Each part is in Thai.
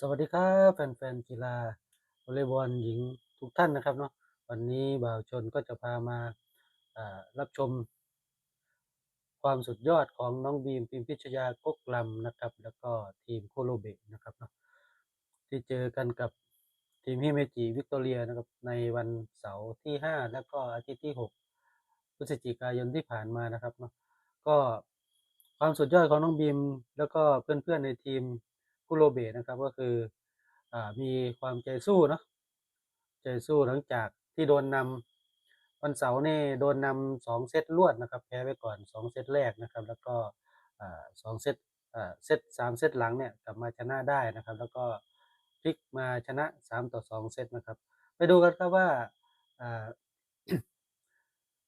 สวัสดีครับแฟนๆกีฬาวอลเลย์บอลหญิงทุกท่านนะครับเนาะวันนี้บ่าวชนก็จะพามาารับชม ความสุดยอดของน้องบีมพิมพิชยากกลำนะครับ แล้วก็ทีมโคโลเบนะครับเนาะที่เจอกันกับทีมฮิเมจิวิกตอเรียนะครับในวันเสาร์ที่ 5 แล้วก็อาทิตย์ที่ 6 พฤศจิกายนที่ผ่านมานะครับเนาะก็ความสุดยอดของน้องบีมแล้วก็เพื่อนๆในทีม คุโรเบะนะครับก็คืออมีความใจสู้เนาะใจสู้หลังจากที่โดนนำวันเสาร์นี่โดนนำสองเซตรวดนะครับ แพ้ไปก่อนสองเซตแรกนะครับ แล้วก็สองเซตเซตสามเซตหลังเนี่ยกลับมาชนะได้นะครับ แล้วก็พลิกมาชนะสามต่อสองเซตนะครับ ไปดูกันครับว่าอ่า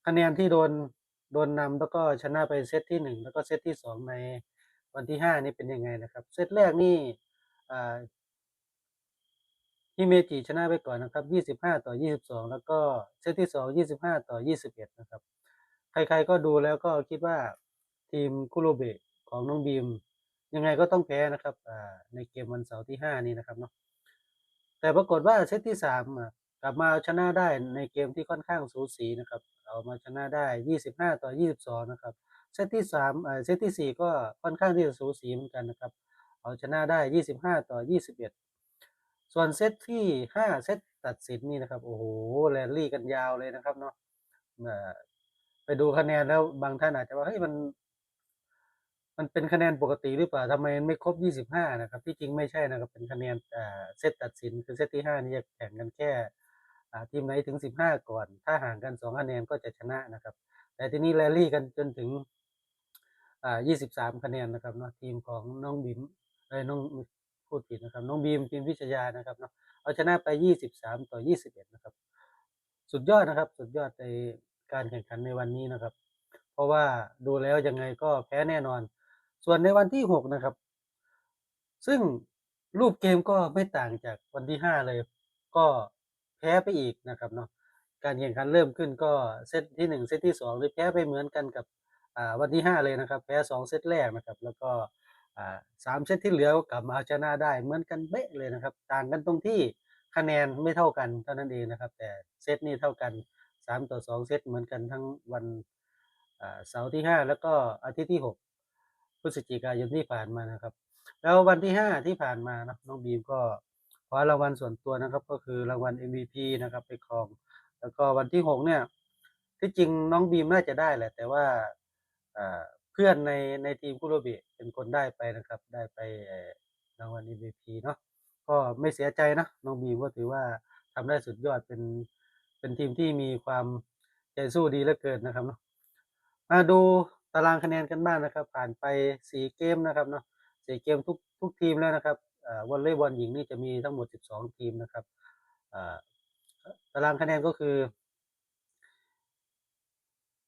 คะแนนที่โดนโดนนำแล้วก็ชนะไปเซตที่หนึ่งแล้วก็เซตที่สองใน วันที่ห้านี่เป็นยังไงนะครับ เซตแรกนี่อ่าฮิเมจิชนะไปก่อนนะครับยี่สิบห้าต่อยี่สิบสองแล้วก็เซตที่สองยี่สิบห้าต่อยี่สิบเอ็ดนะครับ ใครๆก็ดูแล้วก็คิดว่าทีมคุโรเบะของน้องบีม ยังไงก็ต้องแพ้นะครับในเกมวันเสาร์ที่ห้านี้นะครับเนาะแต่ปรากฏว่าเซตที่สามกลับมาเอาชนะได้ในเกมที่ค่อนข้างสูสีนะครับ เอามาชนะได้ 25 ต่อ 22 นะครับ เซตที่สามเซตที่สี่ก็ค่อนข้างที่จะสูสีเหมือนกันนะครับ เอาชนะได้ 25 ต่อ 21 ส่วนเซตที่ห้าเซตตัดสินนี่นะครับ โอ้โหแรลลี่กันยาวเลยนะครับเนาะไปดูคะแนนแล้วบางท่านอาจจะว่าเฮ้ยมัน มันเป็นคะแนนปกติหรือเปล่าทำไมไม่ครบ 25 นะครับ ที่จริงไม่ใช่นะครับ เป็นคะแนนเซตตัดสินคือเซตที่ 5 นี่จะแข่งกันแค่ทีมไหนถึง 15 ก่อน ถ้าห่างกัน 2 คะแนนก็จะชนะนะครับ แต่ทีนี้แรลลี่กันจนถึง อ่า23 คะแนนนะครับเนาะทีมของน้องบิมเอ้ยน้องพูดผิดนะครับ น้องบีมพิมพิชยานะครับเนาะเอาชนะไป 23 ต่อ 21 นะครับ สุดยอดนะครับ สุดยอดในการแข่งขันในวันนี้นะครับ เพราะว่าดูแล้วยังไงก็แพ้แน่นอน ส่วนในวันที่ 6 นะครับ ซึ่งรูปเกมก็ไม่ต่างจากวันที่ 5 เลย ก็แพ้ไปอีกนะครับเนาะการแข่งขันเริ่มขึ้นก็เซตที่ 1 เซตที่2เลยแพ้ไปเหมือนกันกับ วันที่ 5 เลยนะครับ แพ้ 2 เซตแรกนะครับ แล้วก็สามเซตที่เหลือก็กลับมาเอาชนะได้เหมือนกันเป๊ะเลยนะครับ ต่างกันตรงที่คะแนนไม่เท่ากันเท่านั้นเองนะครับ แต่เซตนี่เท่ากัน 3 ต่อ 2 เซตเหมือนกันทั้งวันเสาร์ที่ 5 แล้วก็อาทิตย์ที่ 6 พฤศจิกายนที่ผ่านมานะครับ แล้ววันที่ 5 ที่ผ่านมานะน้องบีมก็คว้ารางวัลส่วนตัวนะครับ ก็คือรางวัล MVP นะครับไปครอง แล้วก็วันที่ 6 เนี่ยที่จริงน้องบีมน่าจะได้แหละ แต่ว่า เพื่อนในในทีมคุโรบะเป็นคนได้ไปนะครับ ได้ไปรางวัล MVP เนาะก็ไม่เสียใจนะน้องบีมก็ถือว่าทำได้สุดยอดเป็นเป็นทีมที่มีความใจสู้ดีเหลือเกินนะครับเนาะมาดูตารางคะแนนกันบ้างนะครับ ผ่านไป4เกมนะครับเนาะ4เกมทุกทุกทีมแล้วนะครับวอลเลย์บอลหญิงนี่จะมีทั้งหมด 12 ทีมนะครับตารางคะแนนก็คือ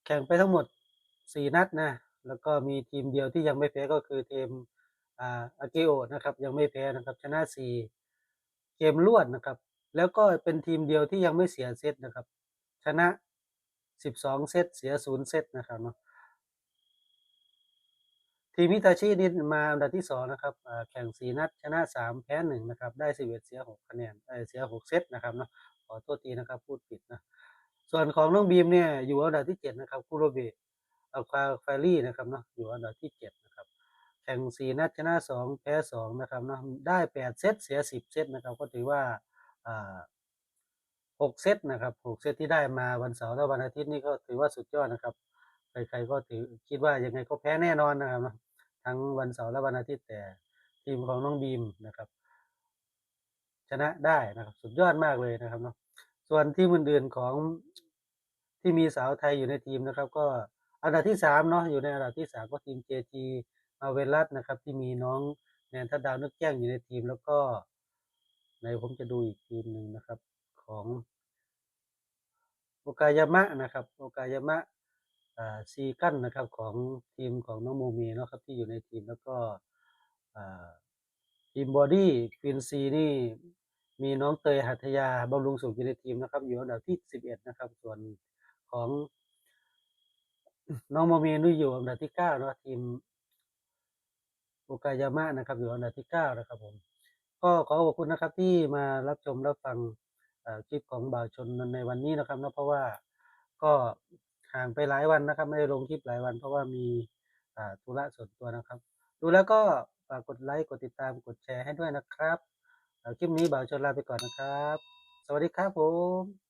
แข่งไปทั้งหมด 4นัดนะแล้วก็มีทีมเดียวที่ยังไม่แพ้ก็คือทีมอาอาเกโอนะครับยังไม่แพ้นะครับชนะ4เกมรวดนะครับ แล้วก็เป็นทีมเดียวที่ยังไม่เสียเซตนะครับ ชนะ12เซตเสีย0เซตนะครับเนาะทีมฮิตาชินี่มาอันดับที่สองนะครับแข่งสี่นัดชนะสามแพ้หนึ่งนะครับ ได้สิบเอ็ดเสียหกคะแนนเอเสียหกเซตนะครับเนาะขอโทษทีนะครับพูดผิดนะส่วนของน้องบีมเนี่ยอยู่อันดับที่เจ็ดนะครับคุโรเบะ อัลควาไฟรี่นะครับเนาะอยู่อันดับที่เจ็ดนะครับ แข่งสี่นัดชนะสองแพ้สองนะครับเนาะได้แปดเซตเสียสิบเซตนะครับ ก็ถือว่าอ่าหกเซตนะครับหกเซตที่ได้มาวันเสาร์และวันอาทิตย์นี่ก็ถือว่าสุดยอดนะครับ ใครๆก็ถือคิดว่ายังไงก็แพ้แน่นอนนะครับเนาะทั้งวันเสาร์และวันอาทิตย์แต่ทีมของน้องบีมนะครับ ชนะได้นะครับ สุดยอดมากเลยนะครับเนาะส่วนทีมอื่นๆของที่มีสาวไทยอยู่ในทีมนะครับ ก็ อันดับที่สามเนาะอยู่ในอันดับที่สามก็ทีมเจจีมาเวลัสนะครับ ที่มีน้องแนนทัดดาวนึกแจ้งอยู่ในทีมแล้วก็ ในผมจะดูอีกทีมหนึ่งนะครับ ของโอกายามะนะครับ โอกายามะซีกั้นนะครับของทีมของน้องโมเมเนาะครับที่อยู่ในทีมแล้วก็ทีมบอดี้ควีนซีนี่มีน้องเตยหัตยาบำรุงสุขอยู่ในทีมนะครับ อยู่อันดับที่สิบเอ็ดนะครับ ส่วนของ น้องโมเมนี่อยู่อันดับที่เก้าเนาะทีมโอกายามะนะครับ อยู่อันดับที่เก้านะครับผม ก็ขอขอบคุณนะครับที่มารับชมรับฟังคลิปของบ่าวชนในวันนี้นะครับเนะเพราะว่าก็ห่างไปหลายวันนะครับ ไม่ได้ลงคลิปหลายวัน เพราะว่ามีธุระส่วนตัวนะครับ ดูแล้วก็ฝากกดไลค์กดติดตามกดแชร์ให้ด้วยนะครับคลิปนี้บ่าวชนลาไปก่อนนะครับ สวัสดีครับผม